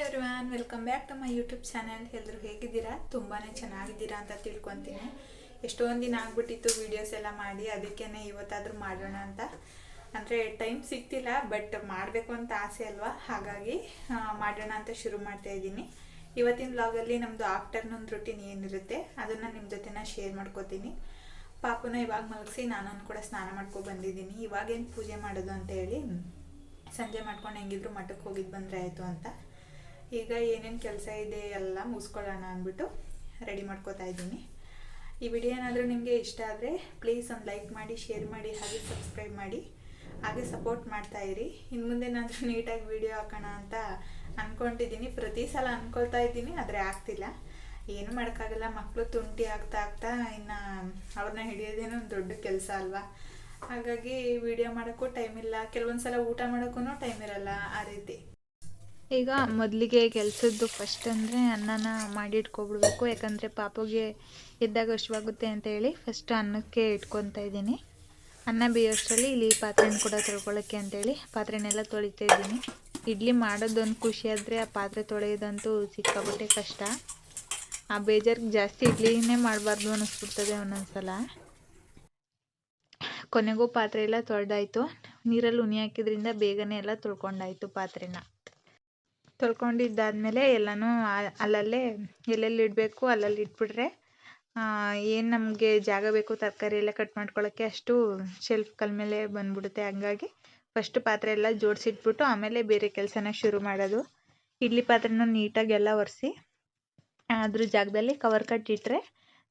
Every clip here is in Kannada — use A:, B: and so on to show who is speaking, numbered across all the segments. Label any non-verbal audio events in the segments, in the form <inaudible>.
A: Everyone welcome back to my YouTube channel ಎಲ್ಲರೂ ಹೇಗಿದ್ದೀರಾ? ತುಂಬಾ ಚೆನ್ನಾಗಿದ್ದೀರಾ ಅಂತ ತಿಳ್ಕೊತೀನಿ. ಎಷ್ಟೊಂದು ದಿನ ಆಗ್ಬಿಟ್ಟಿತ್ತು ವೀಡಿಯೋಸ್ ಎಲ್ಲ ಮಾಡಿ ಅದಕ್ಕೇ ಇವತ್ತಾದರೂ ಮಾಡೋಣ ಅಂತ. ಅಂದರೆ ಟೈಮ್ ಸಿಗ್ತಿಲ್ಲ ಬಟ್ ಮಾಡಬೇಕು ಅಂತ ಆಸೆ ಅಲ್ವಾ? ಹಾಗಾಗಿ ಮಾಡೋಣ ಅಂತ ಶುರು ಮಾಡ್ತಾ ಇದ್ದೀನಿ. ಇವತ್ತಿನ ವ್ಲಾಗಲ್ಲಿ ನಮ್ಮದು ಆಫ್ಟರ್ನೂನ್ ರುಟೀನ್ ಏನಿರುತ್ತೆ, ಅದನ್ನು ನಿಮ್ಮ ಜೊತೆನ ಶೇರ್ ಮಾಡ್ಕೋತೀನಿ. ಪಾಪನ ಇವಾಗ ಮಲಗಿಸಿ ನಾನೊಂದು ಕೂಡ ಸ್ನಾನ ಮಾಡ್ಕೊ ಬಂದಿದ್ದೀನಿ. ಇವಾಗೇನು ಪೂಜೆ ಮಾಡೋದು ಅಂತ ಹೇಳಿ, ಸಂಜೆ ಮಾಡ್ಕೊಂಡು ಹೆಂಗಿದ್ರು ಮಠಕ್ಕೆ ಹೋಗಿದ್ದು ಬಂದರೆ ಆಯಿತು ಅಂತ. ಈಗ ಏನೇನು ಕೆಲಸ ಇದೆ ಎಲ್ಲ ಮುಗಿಸ್ಕೊಳ್ಳೋಣ ಅಂದ್ಬಿಟ್ಟು ರೆಡಿ ಮಾಡ್ಕೋತಾ ಇದ್ದೀನಿ. ಈ ವಿಡಿಯೋ ಏನಾದರೂ ನಿಮಗೆ ಇಷ್ಟ ಆದರೆ ಪ್ಲೀಸ್ ಒಂದು ಲೈಕ್ ಮಾಡಿ ಶೇರ್ ಮಾಡಿ, ಹಾಗೆ ಸಬ್ಸ್ಕ್ರೈಬ್ ಮಾಡಿ, ಹಾಗೆ ಸಪೋರ್ಟ್ ಮಾಡ್ತಾ ಇರಿ. ಇನ್ನು ಮುಂದೆ ನಾನು <laughs> ನೀಟಾಗಿ ವಿಡಿಯೋ ಹಾಕೋಣ ಅಂತ ಅಂದ್ಕೊಂಡಿದ್ದೀನಿ ಪ್ರತಿ ಸಲ ಅಂದ್ಕೊಳ್ತಾ ಇದ್ದೀನಿ, ಆದರೆ ಆಗ್ತಿಲ್ಲ. ಏನು ಮಾಡೋಕ್ಕಾಗಲ್ಲ ಮಕ್ಕಳು ತುಂಟಿ ಆಗ್ತಾ ಆಗ್ತಾ ಇನ್ನು ಅವ್ರನ್ನ ಹಿಡಿಯೋದೇನೋ ಒಂದು ದೊಡ್ಡ ಕೆಲಸ ಅಲ್ವಾ? ಹಾಗಾಗಿ ವಿಡಿಯೋ ಮಾಡೋಕ್ಕೂ ಟೈಮ್ ಇಲ್ಲ. ಕೆಲವೊಂದು ಸಲ ಊಟ ಮಾಡೋಕ್ಕೂ ಟೈಮ್ ಇರಲ್ಲ ಆ ರೀತಿ.
B: ಈಗ ಮೊದಲಿಗೆ ಕೆಲಸದ್ದು ಫಸ್ಟ್ ಅಂದರೆ ಅನ್ನನ ಮಾಡಿಟ್ಕೊಬಿಡ್ಬೇಕು ಯಾಕಂದರೆ ಪಾಪುಗೆ ಎದ್ದಾಗ ಹಶ್ವಾಗುತ್ತೆ ಅಂತ ಹೇಳಿ ಫಸ್ಟ್ ಅನ್ನಕ್ಕೆ ಇಟ್ಕೊತಾ ಇದ್ದೀನಿ. ಅನ್ನ ಬೇಯೋಷ್ಟರಲ್ಲಿ ಇಲ್ಲಿ ಪಾತ್ರೆನ ಕೂಡ ತೊಳ್ಕೊಳ್ಳೋಕ್ಕೆ ಅಂತೇಳಿ ಪಾತ್ರೆನೆಲ್ಲ ತೊಳಿತಾ ಇದ್ದೀನಿ. ಇಡ್ಲಿ ಮಾಡೋದೊಂದು ಖುಷಿ ಆದರೆ ಆ ಪಾತ್ರೆ ತೊಳೆಯೋದಂತೂ ಸಿಕ್ಕಾಬಿಟ್ಟೆ ಕಷ್ಟ. ಆ ಬೇಜಾರಿಗೆ ಜಾಸ್ತಿ ಇಡ್ಲಿನೇ ಮಾಡಬಾರ್ದು ಅನ್ನಿಸ್ಬಿಡ್ತದೆ ಒಂದೊಂದ್ಸಲ. ಕೊನೆಗೂ ಪಾತ್ರೆ ಎಲ್ಲ ತೊಳೆದಾಯ್ತು. ನೀರಲ್ಲಿ ಉನಿ ಹಾಕಿದ್ರಿಂದ ಬೇಗನೆ ಎಲ್ಲ ತೊಳ್ಕೊಂಡಾಯ್ತು ಪಾತ್ರೆನ. ತೊಳ್ಕೊಂಡಿದ್ದಾದಮೇಲೆ ಎಲ್ಲನೂ ಅಲ್ಲಲ್ಲೇ ಎಲ್ಲೆಲ್ಲಿ ಇಡಬೇಕು, ಅಲ್ಲಲ್ಲಿ ಇಟ್ಬಿಟ್ರೆ ಏನು ನಮಗೆ ಜಾಗ ಬೇಕು ತರಕಾರಿ ಎಲ್ಲ ಕಟ್ ಮಾಡ್ಕೊಳ್ಳೋಕ್ಕೆ ಅಷ್ಟು ಶೆಲ್ಫ್ ಕಲ್ ಮೇಲೆ ಬಂದ್ಬಿಡುತ್ತೆ. ಹಂಗಾಗಿ ಫಸ್ಟ್ ಪಾತ್ರೆ ಎಲ್ಲ ಜೋಡಿಸಿಟ್ಬಿಟ್ಟು ಆಮೇಲೆ ಬೇರೆ ಕೆಲಸನ ಶುರು ಮಾಡೋದು. ಇಡ್ಲಿ ಪಾತ್ರೆನೂ ನೀಟಾಗಿ ಎಲ್ಲ ಒರೆಸಿ, ಅದ್ರ ಜಾಗದಲ್ಲಿ ಕವರ್ ಕಟ್ಟಿಟ್ರೆ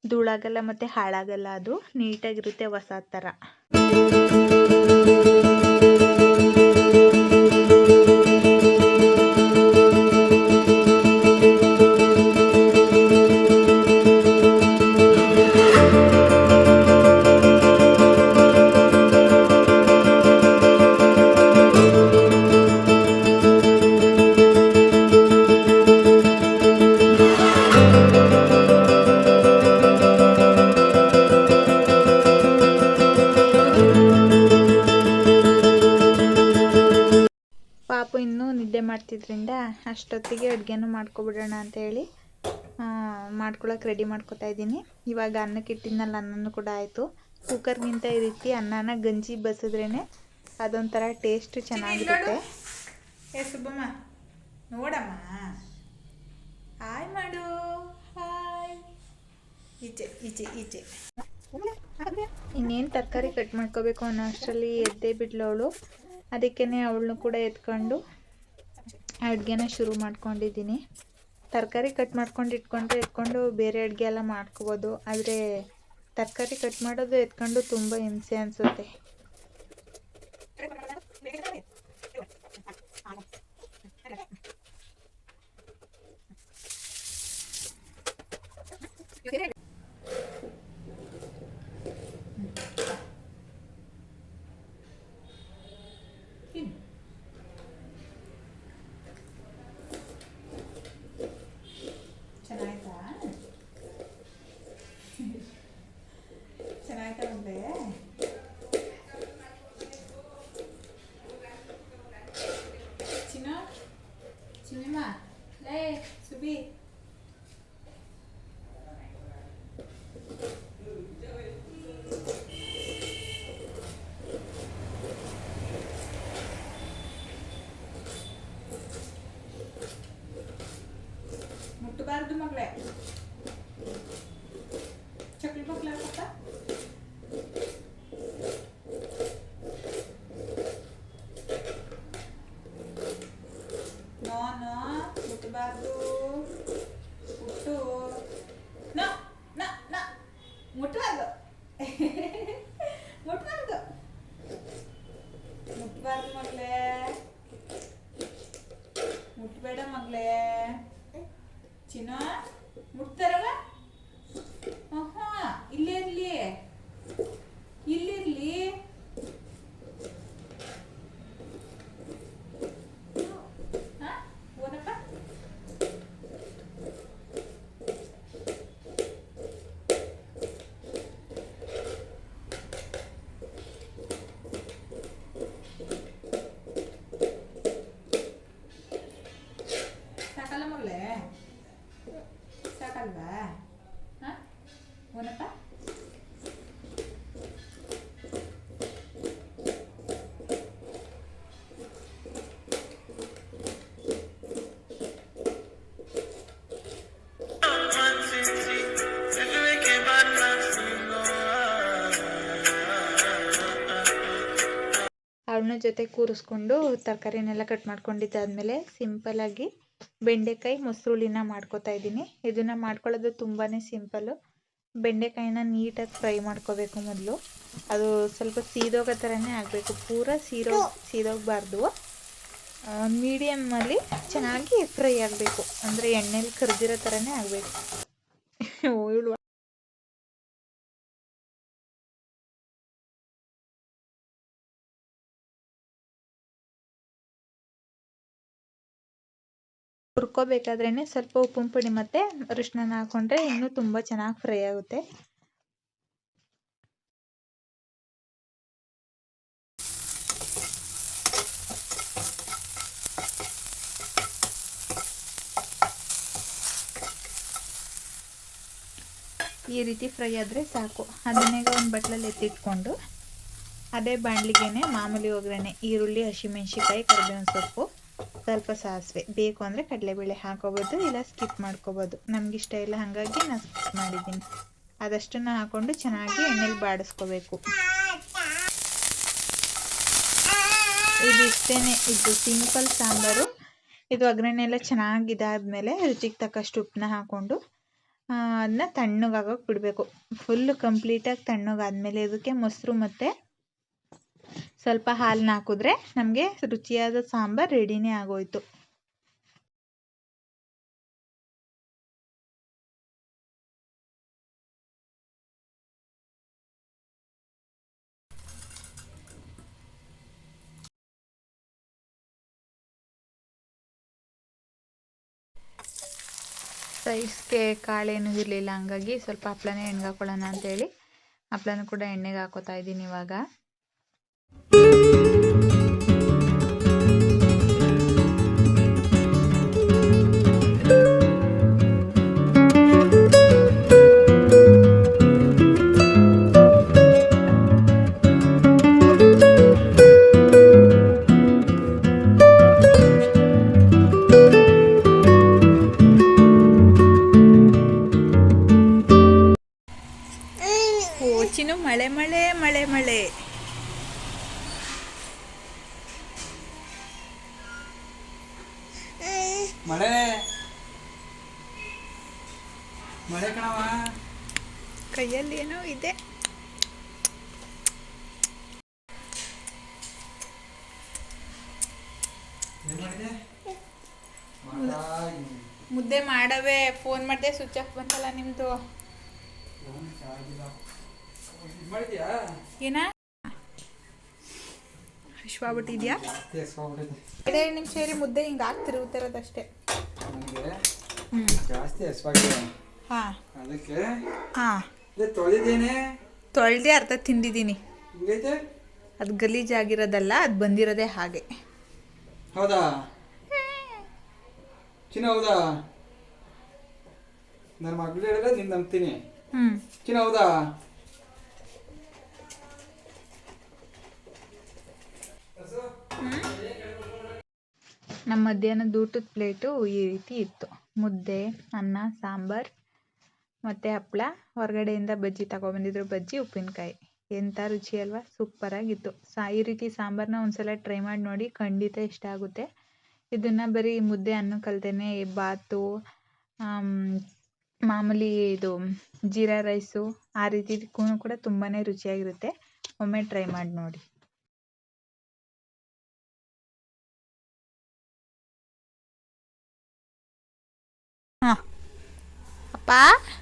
B: ಧೂಳಾಗಲ್ಲ ಮತ್ತು ಹಾಳಾಗಲ್ಲ, ಅದು ನೀಟಾಗಿರುತ್ತೆ ಹೊಸ ಥರ ಪಾಪು ಇನ್ನೂ ನಿದ್ದೆ ಮಾಡ್ತಿದ್ರಿಂದ ಅಷ್ಟೊತ್ತಿಗೆ ಅಡುಗೆನೂ ಮಾಡ್ಕೊಬಿಡೋಣ ಅಂತ ಹೇಳಿ ಮಾಡ್ಕೊಳಕ್ಕೆ ರೆಡಿ ಮಾಡ್ಕೊತಾ ಇದ್ದೀನಿ. ಇವಾಗ ಅನ್ನಕ್ಕೆ ಇಟ್ಟಿದ್ನಲ್ಲ ಅನ್ನನೂ ಕೂಡ ಆಯಿತು. ಕುಕ್ಕರ್ಗಿಂತ ಈ ರೀತಿ ಅನ್ನನ ಗಂಜಿ ಬಸಿದ್ರೇ ಅದೊಂಥರ ಟೇಸ್ಟ್ ಚೆನ್ನಾಗಿರುತ್ತೆ.
A: ಏ ಸುಬ್ಬಮ್ಮ ನೋಡಮ್ಮ. ಹಾಯ್ ಮಾಡು. ಹಾಯ್ ಈಚೆ ಈಚೆ ಈಚೆ.
B: ಇನ್ನೇನು ತರಕಾರಿ ಕಟ್ ಮಾಡ್ಕೋಬೇಕು ಅನ್ನೋ ಅಷ್ಟರಲ್ಲಿ ಎದ್ದೇ ಬಿಡ್ಲು ಅವಳು. ಅದಕ್ಕೇ ಅವಳನ್ನು ಕೂಡ ಎತ್ಕೊಂಡು ಅಡುಗೆನ ಶುರು ಮಾಡ್ಕೊಂಡಿದ್ದೀನಿ. ತರಕಾರಿ ಕಟ್ ಮಾಡ್ಕೊಂಡು ಇಟ್ಕೊಂಡ್ರೆ ಎತ್ಕೊಂಡು ಬೇರೆ ಅಡುಗೆ ಎಲ್ಲ ಮಾಡ್ಕೋಬೋದು. ಆದರೆ ತರಕಾರಿ ಕಟ್ ಮಾಡೋದು ಎತ್ಕೊಂಡು ತುಂಬ ಹಿಂಸೆ ಅನಿಸುತ್ತೆ
A: ತಿನ್ನು. ಚೆನ್ನಾಯ್ತಾ ಚೆನ್ನಾಯ್ತಾ ಒಂದೇ ಚಿನ್ನ ಚಿನ್ನಮ್ಮ ಲೇ ಸುಬಿ ಮುಟ್ಟಬಾರ್ದು ಮಗಳೇ ಚಕ್ಲಿ ಮಕ್ಳ ಹಾಕತ್ತ ನೋ ನೋ ಮುಟ್ಟಬಾರ್ದು ಮುಟ್ಟು ನಾ ನಾ ನಾ ಮುಟ್ಟಬಾರ್ದು ಮುಟ್ಟಬಾರ್ದು ಮುಟ್ಟಬಾರ್ದು ಮಗಳೇ ಮುಟ್ಬೇಡ ಮಗಳೇ ಚಿನ್ನ ಮುಟ್ತಾರಲ್ಲ ಹಾ ಇಲ್ಲೇ ಇರ್ಲಿ
B: ಜೊತೆ ಕೂರಿಸ್ಕೊಂಡು ತರಕಾರಿನೆಲ್ಲ ಕಟ್ ಮಾಡ್ಕೊಂಡಿದ್ದಾದಮೇಲೆ ಆಗಿ ಬೆಂಡೆಕಾಯಿ ಮೊಸರುಳಿನ ಮಾಡ್ಕೋತಾ ಇದ್ದೀನಿ. ಇದನ್ನು ಮಾಡ್ಕೊಳ್ಳೋದು ತುಂಬಾ ಸಿಂಪಲ್ಲು ಬೆಂಡೆಕಾಯಿನ ನೀಟಾಗಿ ಫ್ರೈ ಮಾಡ್ಕೋಬೇಕು ಮೊದಲು. ಅದು ಸ್ವಲ್ಪ ಸೀದೋಗೋ ಥರನೇ ಆಗಬೇಕು. ಪೂರ ಸೀರೋ, ಸೀದೋಗಬಾರ್ದು. ಮೀಡಿಯಮ್ಮಲ್ಲಿ ಚೆನ್ನಾಗಿ ಫ್ರೈ ಆಗಬೇಕು. ಅಂದರೆ ಎಣ್ಣೆಲಿ ಕರಿದಿರೋ ಥರನೇ ಆಗಬೇಕು. ಹುರ್ಕೋಬೇಕಾದ್ರೇ ಸ್ವಲ್ಪ ಉಪ್ಪಿನ ಪುಡಿ ಮತ್ತೆ ಅರಿಶಿನ ಹಾಕೊಂಡ್ರೆ ಇನ್ನೂ ತುಂಬ ಚೆನ್ನಾಗಿ ಫ್ರೈ ಆಗುತ್ತೆ. ಈ ರೀತಿ ಫ್ರೈ ಆದರೆ ಸಾಕು. ಅದನ್ನೇ ಒಂದು ಬಟ್ಲಲ್ಲಿ ಎತ್ತಿಟ್ಕೊಂಡು, ಅದೇ ಬಾಣಲಿಗೆನೆ ಮಾಮೂಲಿ ಒಗ್ಗರಣೆ, ಈರುಳ್ಳಿ ಹಸಿಮೆಣ್ಸಿಕಾಯಿ ಕರಿಬೇವಿನ ಸೊಪ್ಪು. ಸ್ವಲ್ಪ ಸಾಸಿವೆ. ಬೇಕು ಅಂದರೆ ಕಡಲೆಬೇಳೆ ಹಾಕೋಬೋದು, ಇಲ್ಲ ಸ್ಕಿಪ್ ಮಾಡ್ಕೋಬೋದು. ಇಷ್ಟ ಇಲ್ಲ, ಹಾಗಾಗಿ ನಾನು ಸ್ಕಿಪ್ ಮಾಡಿದ್ದೀನಿ. ಅದಷ್ಟನ್ನು ಹಾಕ್ಕೊಂಡು ಚೆನ್ನಾಗಿ ಎಣ್ಣೆಲಿ ಬಾಡಿಸ್ಕೋಬೇಕು. ಇದಿಷ್ಟೇ ಇದು ಸಿಂಪಲ್ ಸಾಂಬಾರು. ಇದು ಒಗ್ಗರಣೆ ಎಲ್ಲ ಚೆನ್ನಾಗಿ ಇದಾದ್ಮೇಲೆ ರುಚಿಗೆ ತಕ್ಕಷ್ಟು ಉಪ್ಪನ್ನ ಹಾಕ್ಕೊಂಡು ಅದನ್ನ ತಣ್ಣಗಾಗೋಕೆ ಬಿಡಬೇಕು. ಫುಲ್ ಕಂಪ್ಲೀಟಾಗಿ ತಣ್ಣಗಾದ್ಮೇಲೆ ಇದಕ್ಕೆ ಮೊಸರು ಮತ್ತು ಸ್ವಲ್ಪ ಹಾಲನ್ನ ಹಾಕಿದ್ರೆ ನಮಗೆ ರುಚಿಯಾದ ಸಾಂಬಾರು ರೆಡಿನೇ ಆಗೋಯ್ತು. ಸೈಡ್ಸ್ಗೆ ಕಾಳೇನು ಇರಲಿಲ್ಲ, ಹಂಗಾಗಿ ಸ್ವಲ್ಪ ಹಪ್ಳನೇ ಹಾಕೊಳ್ಳೋಣ ಅಂತೇಳಿ. ಹಪ್ಳನೂ ಕೂಡ ಎಣ್ಣೆಗೆ ಹಾಕೋತಾ ಇದ್ದೀನಿ ಇವಾಗ.
C: Música
A: ಮುದ್ದೆ ಮಾಡವೆ ಫೋನ್ ಮಾಡಿದೆ ಸ್ವಿಚ್ ಆಫ್ ಬಂತಲ್ಲ ನಿಮ್ಮದು ಏನ?
C: ಹಸ್ವಾಗ್ಬಿಟ್ಟಿದೆ
A: ಎರಡೆರಡು ನಿಮಿಷ ಇರಿ ಮುದ್ದೆ ಹಿಂಗೆ ಆಗ್ತಿರುತ್ತಿರೋದಷ್ಟೇ.
C: ಜಾಸ್ತಿ
A: ಹಾಂ.
C: ಅದಕ್ಕೆ
A: ಹಾಂ.
C: ಇದೆ ತೊಳೆದಿದ್ದೇನೆ.
A: ತೊಳೆದೇ ಅರ್ಧ ತಿಂದಿದ್ದೀನಿ. ಅದು ಗಲೀಜಾಗಿರೋದಲ್ಲ ಅದು ಬಂದಿರೋದೇ ಹಾಗೆ.
C: ಹೌದಾ? ಚಿನ್ನ ಹೌದಾ? ನನ್ನ ಮಗಳು ಹೇಳಿದ್ರೆ ನಿನ್ ನಂಬ್ತೀನಿ. ಚಿನ್ನ ಹೌದಾ?
B: ನಮ್ಮ ಮಧ್ಯಾಹ್ನದ ಊಟದ ಪ್ಲೇಟು ಈ ರೀತಿ ಇತ್ತು. ಮುದ್ದೆ ಅನ್ನ ಸಾಂಬಾರ್ ಮತ್ತು ಹಪ್ಪಳ ಹೊರಗಡೆಯಿಂದ ಬಜ್ಜಿ ತಗೊಬಂದಿದ್ರು ಬಜ್ಜಿ ಉಪ್ಪಿನಕಾಯಿ. ಎಂಥ ರುಚಿ ಅಲ್ವಾ? ಸೂಪರಾಗಿತ್ತು. ಸಾ ಈ ರೀತಿ ಸಾಂಬಾರನ್ನ ಒಂದ್ಸಲ ಟ್ರೈ ಮಾಡಿ ನೋಡಿ ಖಂಡಿತ ಇಷ್ಟ ಆಗುತ್ತೆ. ಇದನ್ನು ಬರೀ ಮುದ್ದೆ ಅನ್ನ ಕಲ್ತೇನೆ ಬಾತು ಮಾಮೂಲಿ ಇದು ಜೀರಾ ರೈಸು ಆ ರೀತಿದಕ್ಕೂ ಕೂಡ ತುಂಬಾ ರುಚಿಯಾಗಿರುತ್ತೆ. ಒಮ್ಮೆ ಟ್ರೈ ಮಾಡಿ ನೋಡಿ.
A: ಹಾಂ. ಅಪ್ಪ ಅಪ್ಪ?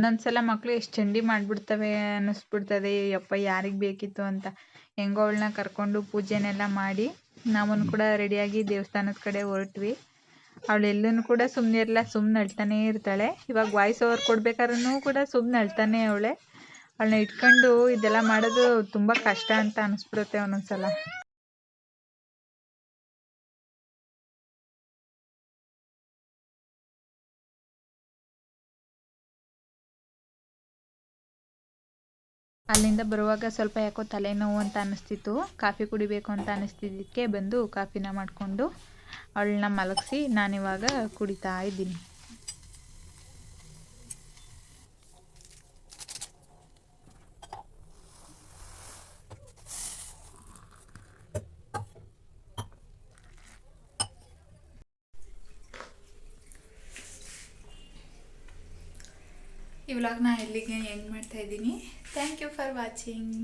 B: ಒಂದೊಂದ್ಸಲ ಮಕ್ಕಳು ಎಷ್ಟು ಚಂಡಿ ಮಾಡ್ಬಿಡ್ತವೆ ಅನ್ನಿಸ್ಬಿಡ್ತದೆ, ಯಪ್ಪ, ಯಾರಿಗೆ ಬೇಕಿತ್ತು? ಅಂತ. ಹೆಂಗೋ ಅವಳನ್ನ ಕರ್ಕೊಂಡು ಪೂಜೆನೆಲ್ಲ ಮಾಡಿ ನಾವೂ ಕೂಡ ರೆಡಿಯಾಗಿ ದೇವಸ್ಥಾನದ ಕಡೆ ಹೊರಟ್ವಿ. ಅವಳು ಎಲ್ಲೂ ಕೂಡ ಸುಮ್ಮನೆ ಇರಲ್ಲ ಸುಮ್ಮನೆ ಅಳ್ತಾನೇ ಇರ್ತಾಳೆ. ಇವಾಗ ವಾಯ್ಸ್ ಓವರ್ ಕೊಡ್ಬೇಕಾದ್ರೂ ಕೂಡ ಸುಮ್ಮನೆ ಅಳ್ತಾನೆ ಅವಳೆ. ಅವಳನ್ನ ಇಟ್ಕೊಂಡು ಇದೆಲ್ಲ ಮಾಡೋದು ತುಂಬ ಕಷ್ಟ ಅಂತ ಅನ್ನಿಸ್ಬಿಡುತ್ತೆ ಅನಿಸ್ಬಿಡುತ್ತೆ ಒಂದೊಂದ್ಸಲ. ಅಲ್ಲಿಂದ ಬರುವಾಗ ಸ್ವಲ್ಪ ಯಾಕೋ ತಲೆನೋವು ಅಂತ ಅನ್ನಿಸ್ತಿತ್ತು ಕಾಫಿ ಕುಡಿಬೇಕು ಅಂತ ಅನ್ನಿಸ್ತಿದ್ದಕ್ಕೆ ಬಂದು ಕಾಫಿನ ಮಾಡಿಕೊಂಡು ಅವಳನ್ನ ಮಲಗಿಸಿ ನಾನಿವಾಗ ಕುಡಿತಾ ಇದ್ದೀನಿ.
A: ಈ ವ್ಲಾಗ್ನ ಇಲ್ಲಿಗೆ ಎಂಡ್ ಮಾಡ್ತಾ ಇದ್ದೀನಿ. Thank you for watching